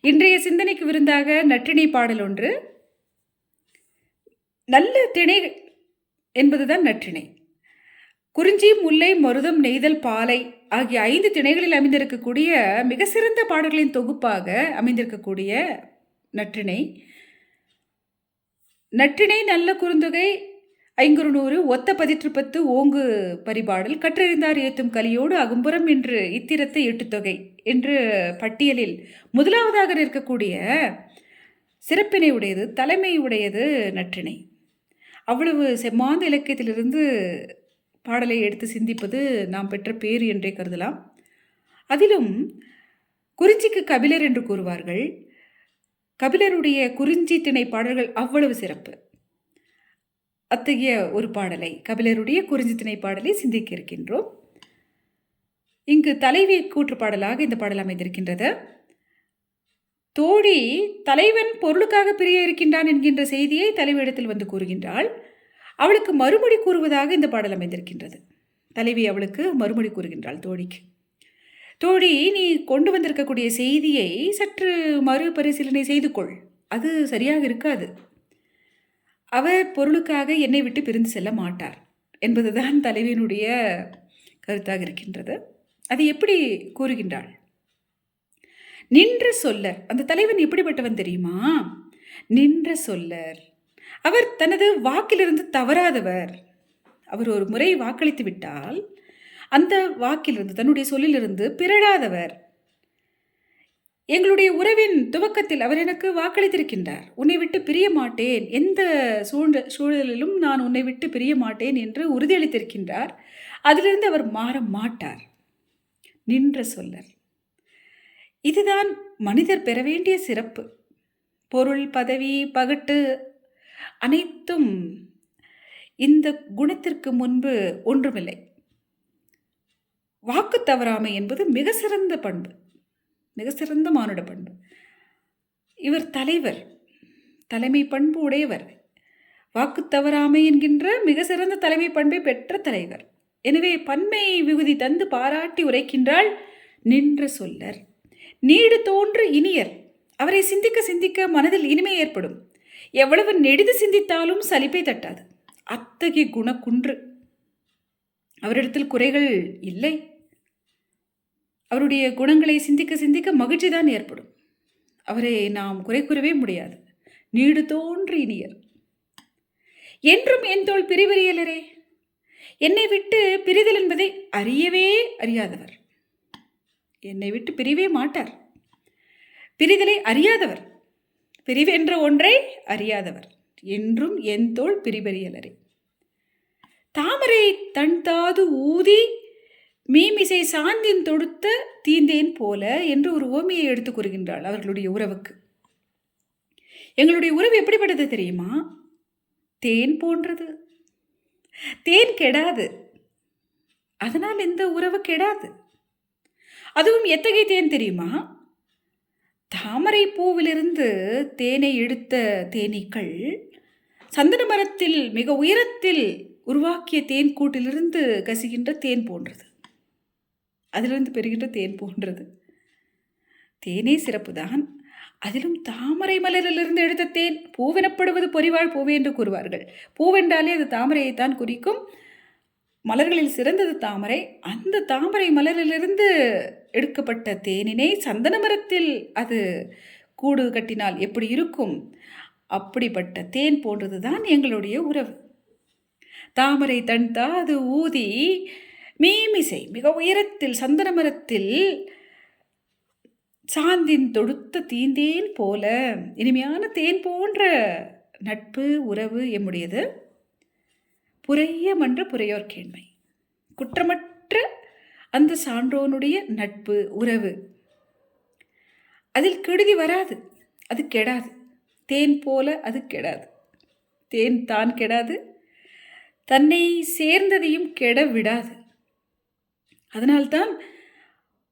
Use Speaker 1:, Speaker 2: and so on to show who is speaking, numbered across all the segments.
Speaker 1: இன்றைய சிந்தனைக்கு விருந்தாக நற்றிணை பாடல் ஒன்று. நல்ல திணை என்பதுதான் நற்றிணை. குறிஞ்சி முல்லை மருதம் நெய்தல் பாலை ஆகிய ஐந்து திணைகளில் அமைந்திருக்கக்கூடிய மிக சிறந்த பாடல்களின் தொகுப்பாக அமைந்திருக்கக்கூடிய நற்றிணை. நற்றிணை நல்ல குறுந்தொகை ஐங்குறுநூறு ஒத்த பதிற்றுப்பத்து ஓங்கு பரிபாடல் கற்றறிந்தார் ஏத்தும் கலியோடு அகும்புறம் என்று இத்திரத்தை எட்டுத்தொகை என்று பட்டியலில் முதலாவதாக இருக்கக்கூடிய சிறப்பினை உடையது தலைமை உடையது நற்றிணை. அவ்வளவு செம்மாந்த இலக்கியத்திலிருந்து பாடலை எடுத்து சிந்திப்பது நாம் பெற்ற பேர் என்றே கருதலாம். அதிலும் குறிஞ்சிக்கு கபிலர் என்று கூறுவார்கள் கபிலருடைய குறிஞ்சி திணை பாடல்கள் அவ்வளவு சிறப்பு. அத்தகைய ஒரு பாடலை கபிலருடைய குறிஞ்சி திணை பாடலை சிந்திக்க இருக்கின்றோம். இங்கு தலைவி கூற்று பாடலாக இந்த பாடல் அமைந்திருக்கின்றது. தோழி தலைவன் பொருளுக்காக பிரிய இருக்கின்றான் என்கின்ற செய்தியை தலைவியிடத்தில் வந்து கூறுகின்றாள். அவளுக்கு மறுமொழி கூறுவதாக இந்த பாடல் அமைந்திருக்கின்றது. தலைவி அவளுக்கு மறுமொழி கூறுகின்றாள் தோழிக்கு. தோழி நீ கொண்டு வந்திருக்கக்கூடிய செய்தியை சற்று மறுபரிசீலனை செய்து கொள். அது சரியாக இருக்காது. அவர் பொருளுக்காக என்னை விட்டு பிரிந்து செல்ல மாட்டார் என்பதுதான் தலைவியினுடைய கருத்தாக இருக்கின்றது. அது எப்படி கூறுகின்றாள்? நின்ற சொல்லர். அந்த தலைவன் எப்படிப்பட்டவன் தெரியுமா? நின்ற சொல்லர். அவர் தனது வாக்கிலிருந்து தவறாதவர். அவர் ஒரு முறை வாக்களித்து விட்டால் அந்த வாக்கிலிருந்து தன்னுடைய சொல்லிலிருந்து பிறழாதவர். எங்களுடைய உறவின் துவக்கத்தில் அவர் எனக்கு வாக்களித்திருக்கின்றார். உன்னை விட்டு பிரிய மாட்டேன். எந்த சூழ சூழலிலும் நான் உன்னை விட்டு பிரிய மாட்டேன் என்று உறுதியளித்திருக்கின்றார். அதிலிருந்து அவர் மாற மாட்டார். நின்ற சொல்லர் இதுதான் மனிதர் பெற வேண்டிய சிறப்பு. பொருள் பதவி பகட்டு அனைத்தும் இந்த குணத்திற்கு முன்பு ஒன்றுமில்லை. வாக்கு தவறாமை என்பது மிக சிறந்த பண்பு. மிக சிறந்த மானுட பண்பு. இவர் தலைவர் தலைமை பண்பு உடையவர். வாக்கு தவறாமை என்கின்ற மிக சிறந்த தலைமை பண்பை பெற்ற தலைவர். எனவே பன்மை விகுதி தந்து பாராட்டி உரைக்கின்றாள் நின்ற சொல்லர். நீடு தோன்று இனியர். அவரை சிந்திக்க சிந்திக்க மனதில் இனிமை ஏற்படும். எவ்வளவு நெடிது சிந்தித்தாலும் சலிப்பை தட்டாது. அத்தகைய குணக்குன்று. அவரிடத்தில் குறைகள் இல்லை. அவருடைய குணங்களை சிந்திக்க சிந்திக்க மகிழ்ச்சி தான் ஏற்படும். அவரை நாம் குறை கூறவே முடியாது. நீடு தோன்று இனியர் என்றும் என் தோல் பிரிவறியலரே என்னை விட்டு பிரிதல் என்பதை அறியவே அறியாதவர். என்னை விட்டு பிரிவே மாட்டார். பிரிதலை அறியாதவர். பிரிவென்ற ஒன்றை அறியாதவர். என்றும் என் தோல் பிரிவறியலரே தாமரை தன் தாது ஊதி மீமிசை சாந்தின் தொடுத்த தீந்தேன் போல என்று ஒரு ஓமையை எடுத்து கூறுகின்றாள் அவர்களுடைய உறவுக்கு. எங்களுடைய உறவு எப்படிப்பட்டது தெரியுமா? தேன் போன்றது. தேன் கெடாது. அதனால் இந்த உறவு கெடாது. அதுவும் எத்தகைய தேன் தெரியுமா? தாமரை பூவிலிருந்து தேனை எடுத்த தேனீக்கள் சந்தன மரத்தில் மிக உயரத்தில் உருவாக்கிய தேன் கூட்டிலிருந்து கசிகின்ற தேன் போன்றது. அதிலிருந்து பெறுகின்ற தேன் போன்றது. தேனே சிறப்பு தான் அதிலும் தாமரை மலரிலிருந்து எடுத்த தேன் பூவெனப்படுவது பொறிவாழ் பூவே என்று கூறுவார்கள். பூவென்றாலே அது தாமரையைத்தான் குறிக்கும். மலர்களில் சிறந்தது தாமரை. அந்த தாமரை மலரிலிருந்து எடுக்கப்பட்ட தேனினை சந்தன மரத்தில் அது கூடு கட்டினால் எப்படி இருக்கும்? அப்படிப்பட்ட தேன் போன்றது தான் எங்களுடைய உறவு. தாமரை தன் தாது ஊதி மீமிசை மிக உயரத்தில் சந்தன மரத்தில் சாந்தின் தொடுத்த தீந்தேன் போல இனிமையான தேன் போன்ற நட்பு உறவு எம்முடையது. புறையமன்ற புறையோர் கேண்மை. குற்றமற்ற அந்த சான்றோனுடைய நட்பு உறவு. அதில் கெடுதி வராது அது கெடாது. தேன் போல அது கெடாது. தேன் தான் கெடாது தன்னை சேர்ந்ததையும் கெட விடாது. அதனால்தான்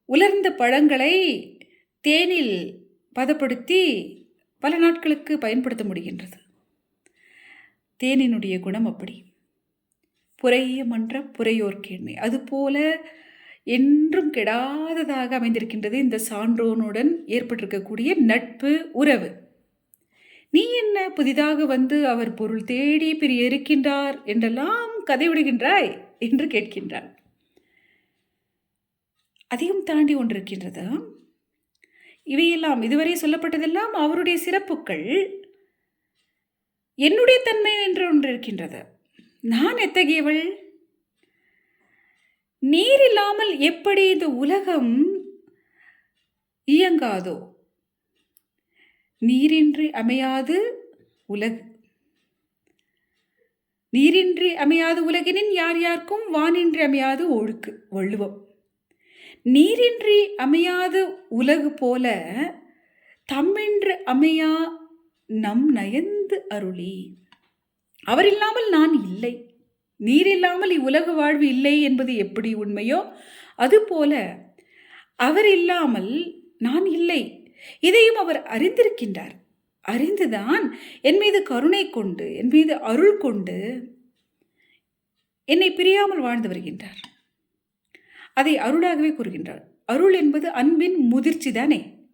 Speaker 1: உலர்ந்த பழங்களை தேனில் பதப்படுத்தி பல நாட்களுக்கு பயன்படுத்த முடிகின்றது. தேனினுடைய குணம் அப்படி. புறைய மன்ற புறையோர் கேண்மை. அதுபோல என்றும் கெடாததாக அமைந்திருக்கின்றது இந்த சான்றோனுடன் ஏற்பட்டிருக்கக்கூடிய நட்பு உறவு. நீ என்ன புதிதாக வந்து அவர் பொருள் தேடி பிரி இருக்கின்றார் என்றெல்லாம் கதை விடுகின்றாய் என்று கேட்கின்றான். அதையும் தாண்டி ஒன்று இருக்கின்றது இவையெல்லாம் இதுவரை சொல்லப்பட்டதெல்லாம் அவருடைய சிறப்புகள். என்னுடைய தன்மை என்று ஒன்று இருக்கின்றது நான் எத்தகையவள்? நீர் இல்லாமல் எப்படி இந்த உலகம் இயங்காதோ? நீரின்றி அமையாது உலகு. நீரின்றி அமையாது உலகினின் யார் யாருக்கும் வானின்றி அமையாது ஒழுக்கு வள்ளுவம். நீரின்றி அமையாது உலகு போல தம்மின்று அமையா நம் நயந்து அருளி. அவர் இல்லாமல் நான் இல்லை. நீர் இல்லாமல் இவ்வுலக வாழ்வு இல்லை என்பது எப்படி உண்மையோ அதுபோல அவர் இல்லாமல் நான் இல்லை. இதையும் அவர் அறிந்திருக்கின்றார். அறிந்துதான் என் மீது கருணை கொண்டு என் மீது அருள் கொண்டு என்னை பிரியாமல் வாழ்ந்து வருகின்றார். அதை அருளாகவே கூறுகின்றார் அருள் என்பது அன்பின் முதிர்ச்சி தானே.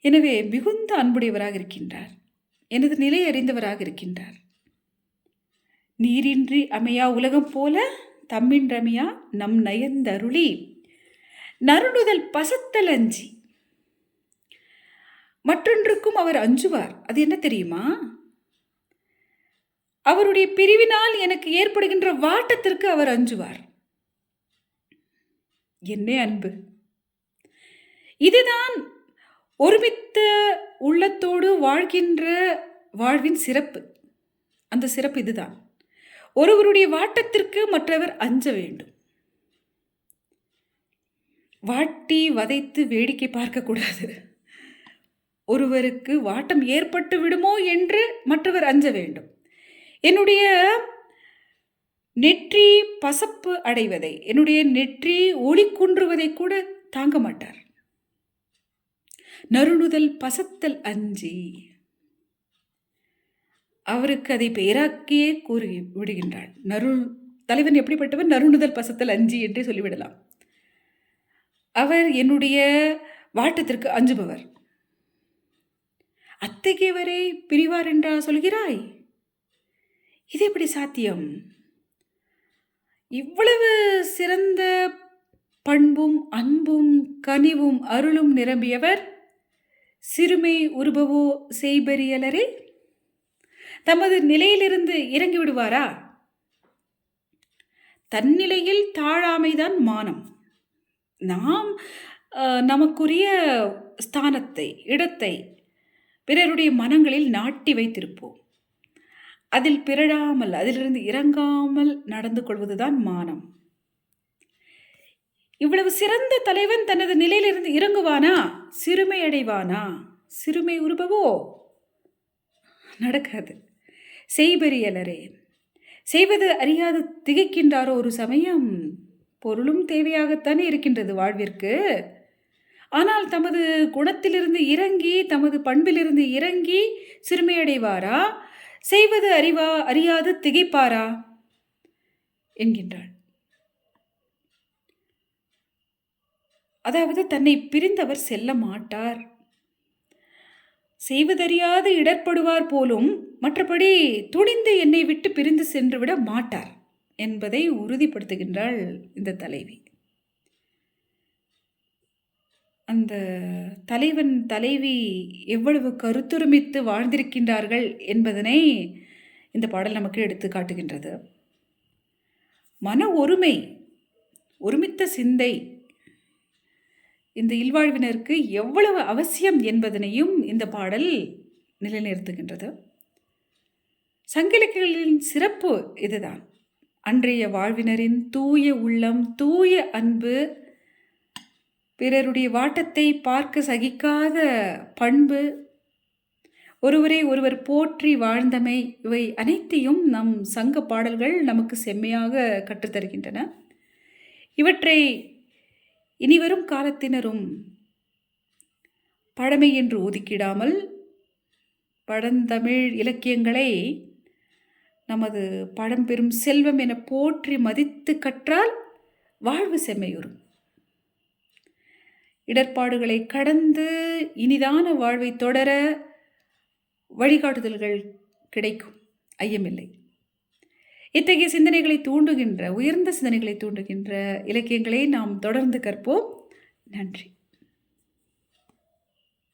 Speaker 1: எனவே மிகுந்த அன்புடையவராக இருக்கின்றார். எனது நிலை அறிந்தவராக இருக்கின்றார். நீரின்றி அமையா உலகம் போல தம்மின்றமையா நம் நயந்தருளி. நறுணுதல் பசத்தல் அஞ்சி மற்றொன்றுக்கும் அவர் அஞ்சுவார். அது என்ன தெரியுமா? அவருடைய பிரிவினால் எனக்கு ஏற்படுகின்ற வாட்டத்திற்கு அவர் அஞ்சுவார். என்ன அன்பு. இதுதான் ஒருமித்த உள்ளத்தோடு வாழ்கின்ற வாழ்வின் சிறப்பு. அந்த சிறப்பு இதுதான். ஒருவருடைய வாட்டத்திற்கு மற்றவர் அஞ்ச வேண்டும். வாட்டி வதைத்து வேடிக்கை பார்க்கக்கூடாது ஒருவருக்கு வாட்டம் ஏற்பட்டு விடுமோ என்று மற்றவர் அஞ்ச வேண்டும். என்னுடைய நெற்றி பசப்பு அடைவதை என்னுடைய நெற்றி ஒளி குன்றுவதை கூட தாங்க மாட்டார். நறுணுதல் பசத்தல் அஞ்சி. அவருக்கு அதை பெயராக்கியே கூறி விடுகின்றாள். நறு தலைவன் எப்படிப்பட்டவர்? நறுணுதல் பசத்தல் அஞ்சி என்றே சொல்லிவிடலாம். அவர் என்னுடைய வாட்டத்திற்கு அஞ்சுபவர். அத்தகையவரை பிரிவார் என்றா சொல்கிறாய்? இது எப்படி சாத்தியம்? இவ்வளவு சிறந்த பண்பும் அன்பும் கனிவும் அருளும் நிரம்பியவர் சிறுமை உருபவோ செய்பரியலரே தமது நிலையிலிருந்து இறங்கி விடுவாரா தன்னிலையில் தாழாமைதான் மானம். நாம் நமக்குரிய ஸ்தானத்தை இடத்தை பிறருடைய மனங்களில் நாட்டி வைத்திருப்போம். அதில் பிறழாமல் அதிலிருந்து இறங்காமல் நடந்து கொள்வதுதான் மானம். இவ்வளவு சிறந்த தலைவன் தனது நிலையிலிருந்து இறங்குவானா? சிறுமை அடைவானா சிறுமை உருபவோ? நடக்காது. செய்பெறியலரே செய்வது அறியாது திகைக்கின்றாரோ ஒரு சமயம்? பொருளும் தேவையாகத்தானே இருக்கின்றது வாழ்விற்கு. ஆனால் தமது குணத்திலிருந்து இறங்கி தமது பண்பிலிருந்து இறங்கி சிறுமையடைவாரா? செய்வது அறிவா அறியாது திகைப்பாரா? என்கின்றாள். அதாவது தன்னை பிரிந்தவர் செல்ல மாட்டார். செய்வதறியாது இடர்படுவார் போலும் மற்றபடி துணிந்து என்னை விட்டு பிரிந்து சென்றுவிட மாட்டார் என்பதை உறுதிப்படுத்துகின்றாள் இந்த தலைவி. அந்த தலைவன் தலைவி எவ்வளவு கருத்துரிமித்து வாழ்ந்திருக்கின்றார்கள் என்பதனை இந்த பாடல் நமக்கு எடுத்து காட்டுகின்றது. மன ஒருமை ஒருமித்த சிந்தை இந்த இல்வாழ்வினருக்கு எவ்வளவு அவசியம் என்பதனையும் இந்த பாடல் நிலைநிறுத்துகின்றது. சங்கிலக்கிகளின் சிறப்பு இதுதான். அன்றைய வாழ்வினரின் தூய உள்ளம் தூய அன்பு பிறருடைய வாட்டத்தை பார்க்க சகிக்காத பண்பு. ஒருவரை ஒருவர் போற்றி வாழ்ந்தமை இவை அனைத்தையும் நம் சங்க பாடல்கள் நமக்கு செம்மையாக கற்றுத்தருகின்றன இவற்றை இனிவரும் காலத்தினரும் பழமை என்று ஒதுக்கிடாமல் பழந்தமிழ் இலக்கியங்களை நமது பழம்பெரும் செல்வம் என போற்றி மதித்து கற்றால் வாழ்வு செம்மையுறும். இடர்பாடுகளை கடந்து இனிதான வாழ்வை தொடர வழிகாட்டுதல்கள் கிடைக்கும். ஐயமில்லை. இத்தகைய சிந்தனைகளை தூண்டுகின்ற உயர்ந்த சிந்தனைகளை தூண்டுகின்ற இலக்கியங்களை நாம் தொடர்ந்து கற்போம். நன்றி.